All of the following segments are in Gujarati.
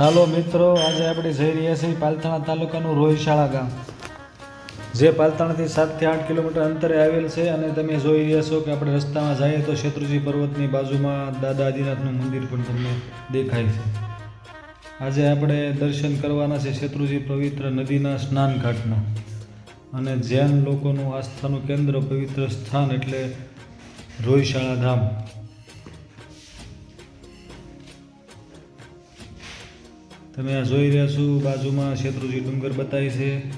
ચાલો મિત્રો, આજે આપણે જઈ રહ્યા છીએ પાલતાણા તાલુકાનું રોહિશાળા ગામ. જે પાલતાણાથી સાતથી આઠ કિલોમીટર અંતરે આવેલ છે અને તમે જોઈ રહ્યા છો કે આપણે રસ્તામાં જઈએ તો શેત્રુજી પર્વતની બાજુમાં દાદા આદિનાથનું મંદિર પણ તમને દેખાય છે. આજે આપણે દર્શન કરવાના છે શેત્રુજી પવિત્ર નદીના સ્નાન ઘાટના. અને જૈન લોકોનું આસ્થાનું કેન્દ્ર પવિત્ર સ્થાન એટલે રોહિશાળા ધામ. તમે આ જોઈ રહ્યા છો, બાજુમાં શેત્રુજી ડુંગર બતાવી છે.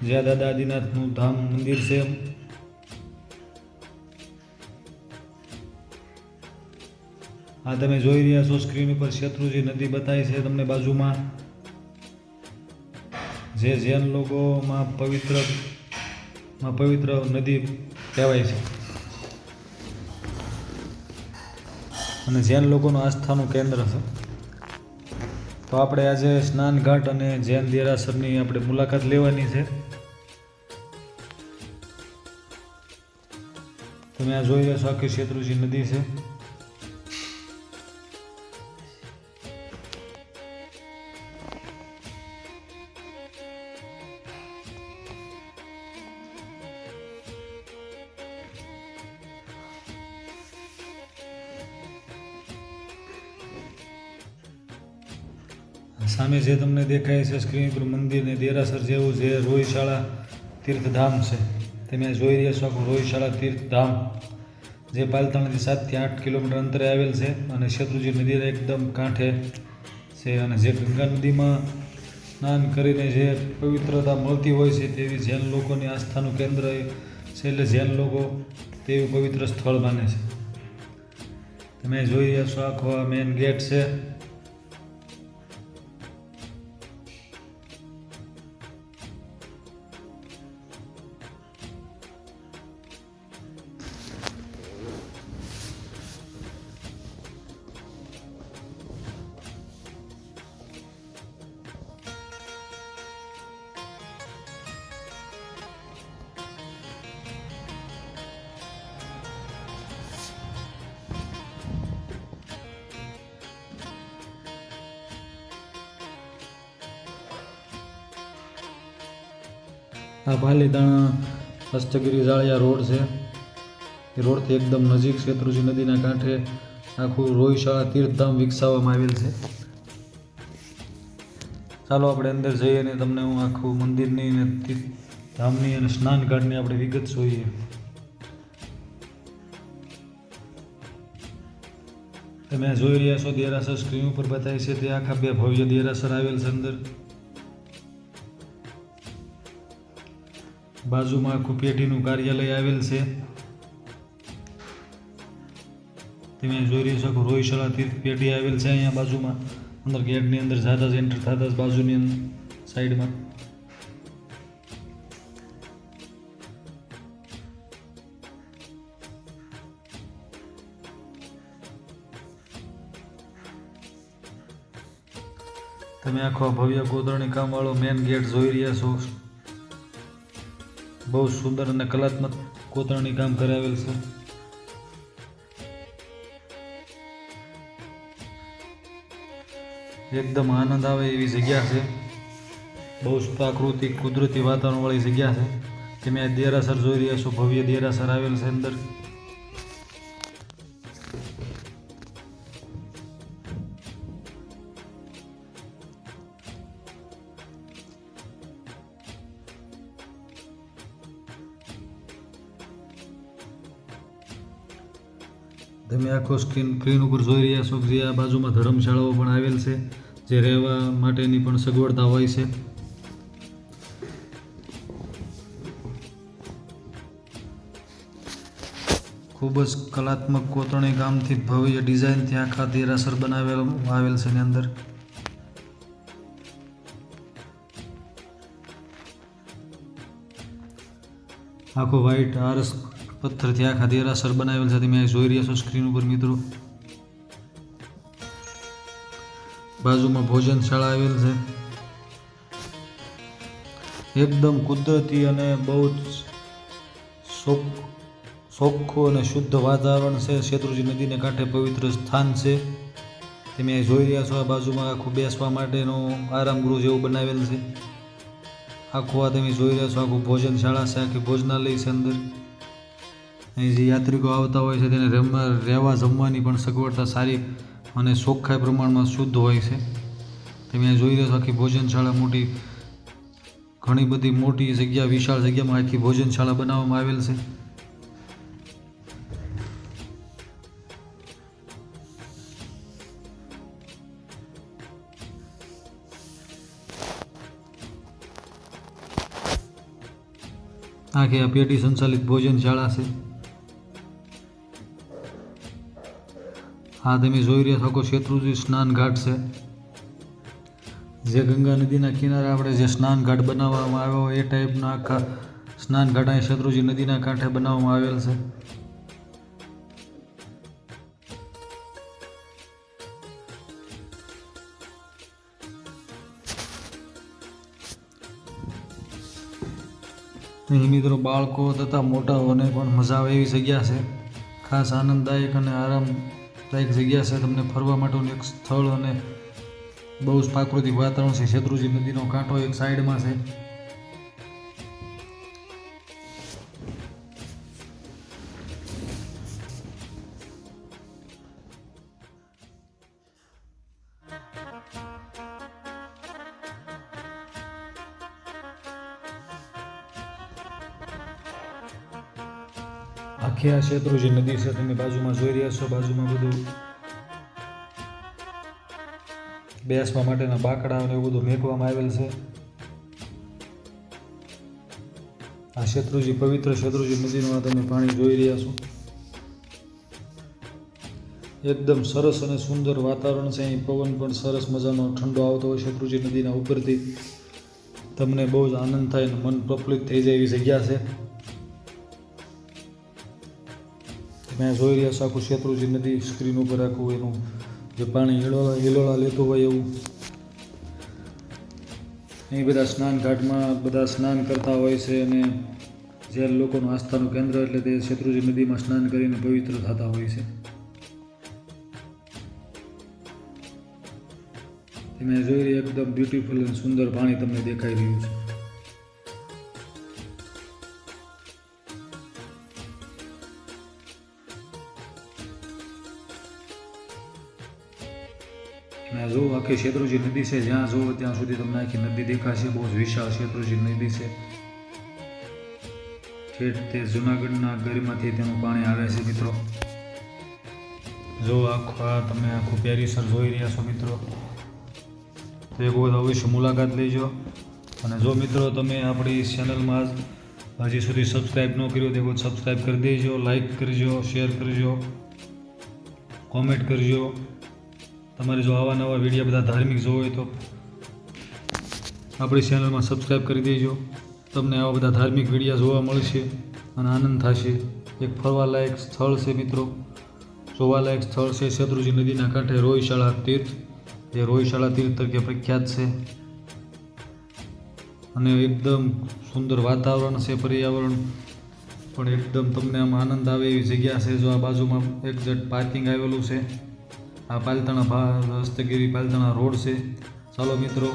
જ્યાં દાદા આદિનાથનું ધામ મંદિર છે. આ તમે જોઈ રહ્યા છો, સ્ક્રીન ઉપર શેત્રુજી નદી બતાવી છે તમને બાજુમાં. જે જૈન લોકોમાં પવિત્ર, માં પવિત્ર નદી કહેવાય છે. અને જૈન લોકોનું આસ્થાનું કેન્દ્ર છે. તો આપણે આજે સ્નાનઘાટ અને જૈન દેરાસરની આપણે મુલાકાત લેવાની છે. તમે આ જોઈ રહ્યા છો આખી શેત્રુજી નદી છે. સામે જે તમને દેખાય છે, સ્ક્રીન પર મંદિરને દેરાસર જેવું જે રોહિશાળા તીર્થધામ છે. તમે જોઈ રહ્યા છો આખું રોહિશાળા તીર્થધામ, જે પાલતાણાથી સાતથી આઠ કિલોમીટર અંતરે આવેલ છે અને શેત્રુજી નદીના એકદમ કાંઠે છે અને જે ગંગા નદીમાં સ્નાન કરીને જે પવિત્રતા મળતી હોય છે તેવી જૈન લોકોની આસ્થાનું કેન્દ્ર છે એટલે જૈન લોકો તેવું પવિત્ર સ્થળ માને છે. તમે જોઈ રહ્યા છો આખો આ મેઇન ગેટ છે. આ ભાલીદાણા હસ્તગીરી જાળિયા રોડ છે. એ રોડથી એકદમ નજીક શેત્રુજી નદીના કાંઠે આખું રોહિશાળા તીર્થધામ વિકસાવવામાં આવેલ છે. ચાલો આપણે અંદર જઈએ અને તમને હું આખું મંદિરની અને તીર્થધામની અને સ્નાન ઘાટની આપણે વિગત જોઈએ. તમે જોઈ રહ્યા છો દેરાસર સ્ક્રીન ઉપર બતાવી છે તે આખા બે ભવ્ય દેરાસર આવેલ છે અંદર. બાજુમાં આખું પેઢીનું કાર્યાલય આવેલ છે. તમે જોઈ રહી શકો રોહિશાળા તીર્થ પેઢી આવેલ છે અહીંયા બાજુમાં. અંદર ગેટની અંદર જાતા જ એન્ટર થતા જ બાજુની સાઈડમાં. તમે આખો ભવ્ય કોતરણી કામવાળો મેન ગેટ જોઈ રહ્યા છો. બહુ સુંદર અને કલાત્મક કોતરણી કામ કરાવેલ છે. એકદમ આનંદ આવે એવી જગ્યા છે. બહુ પ્રાકૃતિક, કુદરતી વાતાવરણવાળી જગ્યા છે. તમે દેરાસર જોઈ રહ્યા છો, ભવ્ય દેરાસર આવેલ છે અંદર. તમે આખો સ્ક્રીન સ્ક્રીન ઉપર જોઈ રહ્યા છો જે આ બાજુમાં ધર્મશાળાઓ પણ આવેલ છે, જે રહેવા માટેની પણ સગવડતા હોય છે. ખૂબ જ કલાત્મક કોતરણી કામથી ભવ્ય ડિઝાઇનથી આખા દેરાસર બનાવેલ આવેલ છે એની અંદર. આખો વ્હાઈટ આરસ પથ્થરથી આખા દેરાસર બનાવેલ છે. તમે જોઈ રહ્યા છો સ્ક્રીન ઉપર, મિત્રો. બાજુમાં ભોજનશાળા આવેલ છે. એકદમ કુદરતી અને બહુ જ ચોખ ચોખ્ખું અને શુદ્ધ વાતાવરણ છે. શેત્રુજી નદીને કાંઠે પવિત્ર સ્થાન છે. તમે અહીં જોઈ રહ્યા છો આ બાજુમાં આખું બેસવા માટેનો આરામ ગૃહ જેવું બનાવેલ છે. આખું આ તમે જોઈ રહ્યા છો, આખું ભોજનશાળા છે, આખી ભોજનાલય છે અંદર. અહીં જે યાત્રિકો આવતા હોય છે તેને રમવા, રહેવા, જમવાની પણ સગવડતા સારી અને ચોખ્ખાઈ પ્રમાણમાં શુદ્ધ હોય છે. તમે અહીંયા જોઈ રહ્યા છો આખી ભોજનશાળા મોટી, ઘણી બધી મોટી જગ્યા, વિશાળ જગ્યામાં આખી ભોજનશાળા બનાવવામાં આવેલ છે. આખી આ પેઢી સંચાલિત ભોજનશાળા છે. હા, તમે જોઈ રહ્યા શકો શેત્રુજી સ્નાન ઘાટ છે. જે ગંગા નદીના કિનારે આપણે જે સ્નાન ઘાટ બનાવવામાં આવ્યો હોય એ ટાઈપના આખા સ્નાન ઘાટ અહીં શેત્રુજી નદીના કાંઠે બનાવવામાં આવેલ છે. અહીં મિત્રો બાળકો તથા મોટાઓને પણ મજા આવે એવી જગ્યા છે. ખાસ આનંદદાયક અને આરામદાયક જગ્યા છે તમને ફરવા માટેનું એક સ્થળ અને બહુ જ પ્રાકૃતિક વાતાવરણ છે. શેત્રુજી નદીનો કાંઠો એક સાઈડમાં છે. આખી આ શેત્રુજી નદી છે તમે બાજુમાં જોઈ રહ્યા છો, બાજુમાં બધું બેસવા માટેના બાકડા અને એવું બધું મેકવામાં આવેલ છે. આ શેત્રુજી પવિત્ર શેત્રુજી નદીનું તમે પાણી જોઈ રહ્યા છો. એકદમ સરસ અને સુંદર વાતાવરણ છે. અહીં પવન પણ સરસ મજાનો ઠંડો આવતો હોય શેત્રુજી નદીના ઉપરથી. તમને બહુ જ આનંદ થાય અને મન પ્રફુલ્લિત થઈ જાય એવી જગ્યા છે. મેં જોઈ રહ્યા છો શેત્રુજી નદી સ્ક્રીન ઉપર આખું એનું જે પાણી હિલોળા હિલોળા લેતું હોય એવું. અહીં બધા સ્નાન ઘાટમાં બધા સ્નાન કરતા હોય છે અને જે લોકોનું આસ્થાનું કેન્દ્ર એટલે તે શેત્રુજી નદીમાં સ્નાન કરીને પવિત્ર થતા હોય છે. તમે જોઈ રહ્યા એકદમ બ્યુટીફુલ અને સુંદર પાણી તમને દેખાઈ રહ્યું છે. અને જો આખી શેત્રુજી નદી છે, જ્યાં જુઓ ત્યાં સુધી તમને આખી નદી દેખાશે, બહુ જ વિશાળ શેત્રુજી નદી છે. ઠેઠ તે જુનાગઢના ગરીમાંથી તેનું પાણી આવે છે, મિત્રો. જો આખો આ તમે આખું પેરીસર જોઈ રહ્યા છો, મિત્રો, તો એક વખત અવશ્ય મુલાકાત લેજો. અને જો, મિત્રો, તમે આપણી ચેનલમાં હજી સુધી સબસ્ક્રાઈબ ન કર્યો તો સબસ્ક્રાઈબ કરી દેજો લાઈક કરજો શેર કરજો કોમેન્ટ કરજો. તમારે જો આવા નવા વીડિયો બધા ધાર્મિક જોવો હોય તો આપણી ચેનલમાં સબસ્ક્રાઈબ કરી દેજો. તમને આવા બધા ધાર્મિક વિડીયા જોવા મળશે અને આનંદ થશે. એક ફરવાલાયક સ્થળ છે મિત્રો. જોવાલાયક સ્થળ છે શત્રુજી નદીના કાંઠે રોહિશાળા તીર્થ. જે રોહિશાળા તીર્થ તરીકે પ્રખ્યાત છે. અને એકદમ સુંદર વાતાવરણ છે પર્યાવરણ. પણ એકદમ તમને આમ આનંદ આવે એવી જગ્યા છે. જો આ બાજુમાં એક્ઝેક્ટ પાર્કિંગ આવેલું છે. આ પાલતાણા હસ્તગીરી પાલતાણા રોડ છે. ચાલો મિત્રો